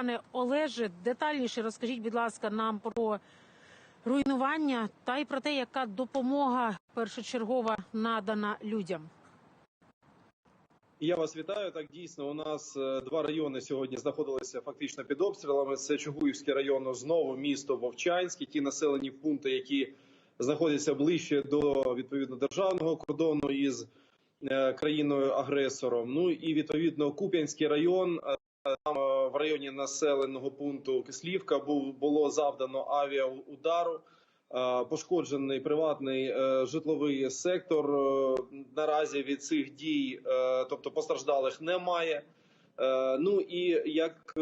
Пане Олеже, детальніше розкажіть, будь ласка, нам про руйнування та й про те, яка допомога першочергова надана людям. Я вас вітаю. Так дійсно у нас е, два райони сьогодні знаходилися фактично під обстрілами. Це Чугуївський район, знову місто Вовчанське, ті населені пункти, які знаходяться ближче до відповідно державного кордону із е, країною агресором. Ну і відповідно Куп'янський район. Там е, в районі населеного пункту Кислівка було завдано авіаудару. Е, Пошкоджений приватний е, житловий сектор. Наразі від цих дій, тобто постраждалих, немає. Ну і як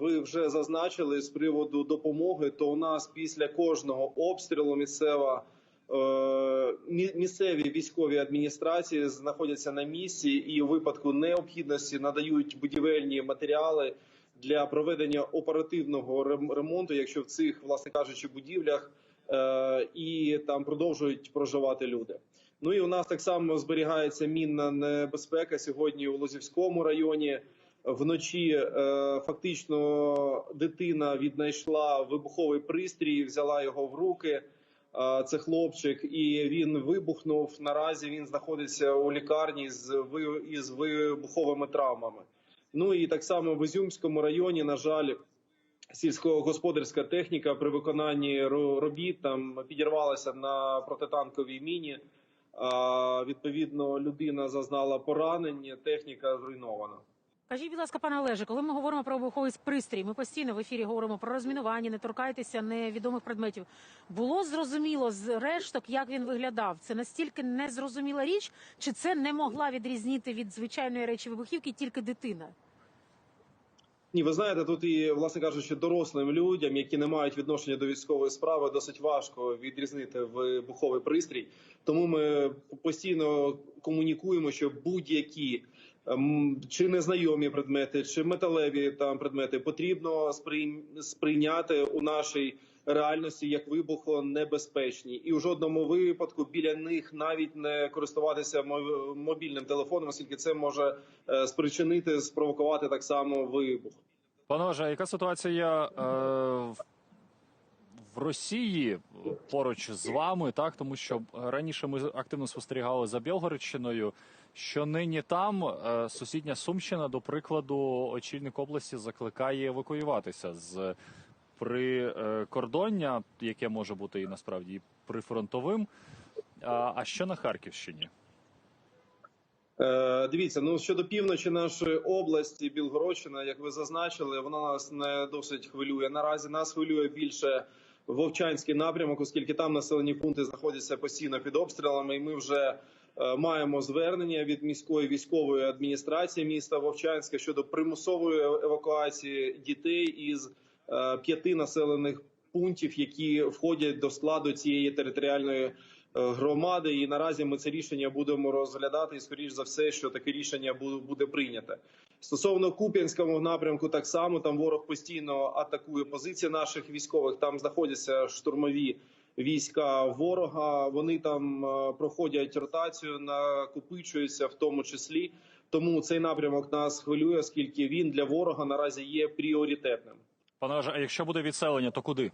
ви вже зазначили з приводу допомоги, то у нас після кожного обстрілу місцева мі- місцеві військові адміністрації знаходяться на місці і у випадку необхідності надають будівельні матеріали для проведення оперативного рем- ремонту, якщо в цих, власне кажучи, будівлях е, і там продовжують проживати люди. Ну і у нас так само зберігається мінна небезпека сьогодні у Лозівському районі. Вночі е, фактично дитина віднайшла вибуховий пристрій, взяла його в руки. Це хлопчик, і він вибухнув. Наразі він знаходиться у лікарні з із вибуховими травмами. Ну і так само в Ізюмському районі, на жаль, сільськогосподарська техніка при виконанні робіт там підірвалася на протитанковій міні. Відповідно, людина зазнала поранення, техніка зруйнована. Кажіть, будь ласка, пане Олеже, коли ми говоримо про вибуховий пристрій, ми постійно в ефірі говоримо про розмінування, не торкайтеся невідомих предметів. Було зрозуміло з решток, як він виглядав. Це настільки незрозуміла річ, чи це не могла відрізнити від звичайної речі вибухівки тільки дитина? Ні, ви знаєте, тут і власне кажучи, дорослим людям, які не мають відношення до військової справи, досить важко відрізнити вибуховий пристрій. Тому ми постійно комунікуємо, що будь-які чи незнайомі предмети, чи металеві там предмети потрібно сприй- сприйняти у нашій реальності як вибухонебезпечні, і у жодному випадку біля них навіть не користуватися мо- мобільним телефоном, оскільки це може е, спричинити, спровокувати так само вибух. Пане Олеже, яка ситуація е, в- в Росії поруч з вами? Так, тому що раніше ми активно спостерігали за Білгородщиною, що нині там е, сусідня Сумщина, до прикладу, очільник області закликає евакуюватися з прикордоння, яке може бути і насправді прифронтовим. А що на Харківщині? Е, дивіться, ну щодо півночі нашої області, Білгородщина, як ви зазначили, вона нас не досить хвилює. Наразі нас хвилює більше Вовчанський напрямок, оскільки там населені пункти знаходяться постійно під обстрілами, і ми вже е, маємо звернення від міської військової адміністрації міста Вовчанська щодо примусової евакуації дітей із е, п'яти населених пунктів, які входять до складу цієї територіальної е, громади. І наразі ми це рішення будемо розглядати. І скоріш за все, що таке рішення буде прийнято. Стосовно Куп'янського напрямку, так само там ворог постійно атакує позиції наших військових. Там знаходяться штурмові війська ворога. Вони там е, проходять ротацію, накопичуються в тому числі. Тому цей напрямок нас хвилює, оскільки він для ворога наразі є пріоритетним. Пане а якщо буде відселення, то куди?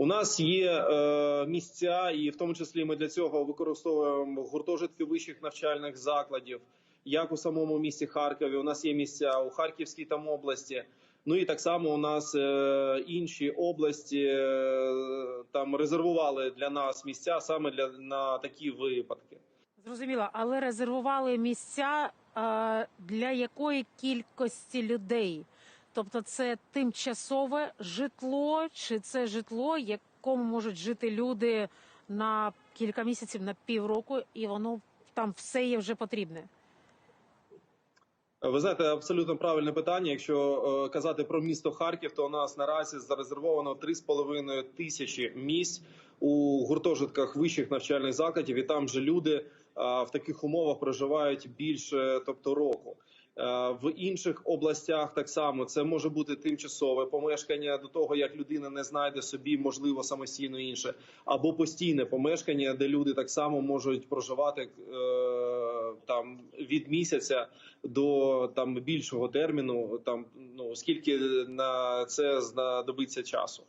У нас є е, місця, і в тому числі ми для цього використовуємо гуртожитки вищих навчальних закладів, як у самому місті Харкові. У нас є місця у Харківській там області. Ну і так само у нас е, інші області е, там резервували для нас місця саме для на такі випадки. Зрозуміло, але резервували місця е, для якої кількості людей? Тобто, це тимчасове житло, чи це житло, якому можуть жити люди на кілька місяців, на півроку, і воно там все є вже потрібне. Ви знаєте, абсолютно правильне питання. Якщо е, казати про місто Харків, то у нас наразі зарезервовано 3,5 тисячі місць у гуртожитках вищих навчальних закладів, і там же люди е, в таких умовах проживають більше, тобто року. Е, В інших областях так само це може бути тимчасове помешкання до того, як людина не знайде собі, можливо, самостійно інше, або постійне помешкання, де люди так само можуть проживати е, там від місяця до там більшого терміну, там ну скільки на це знадобиться часу.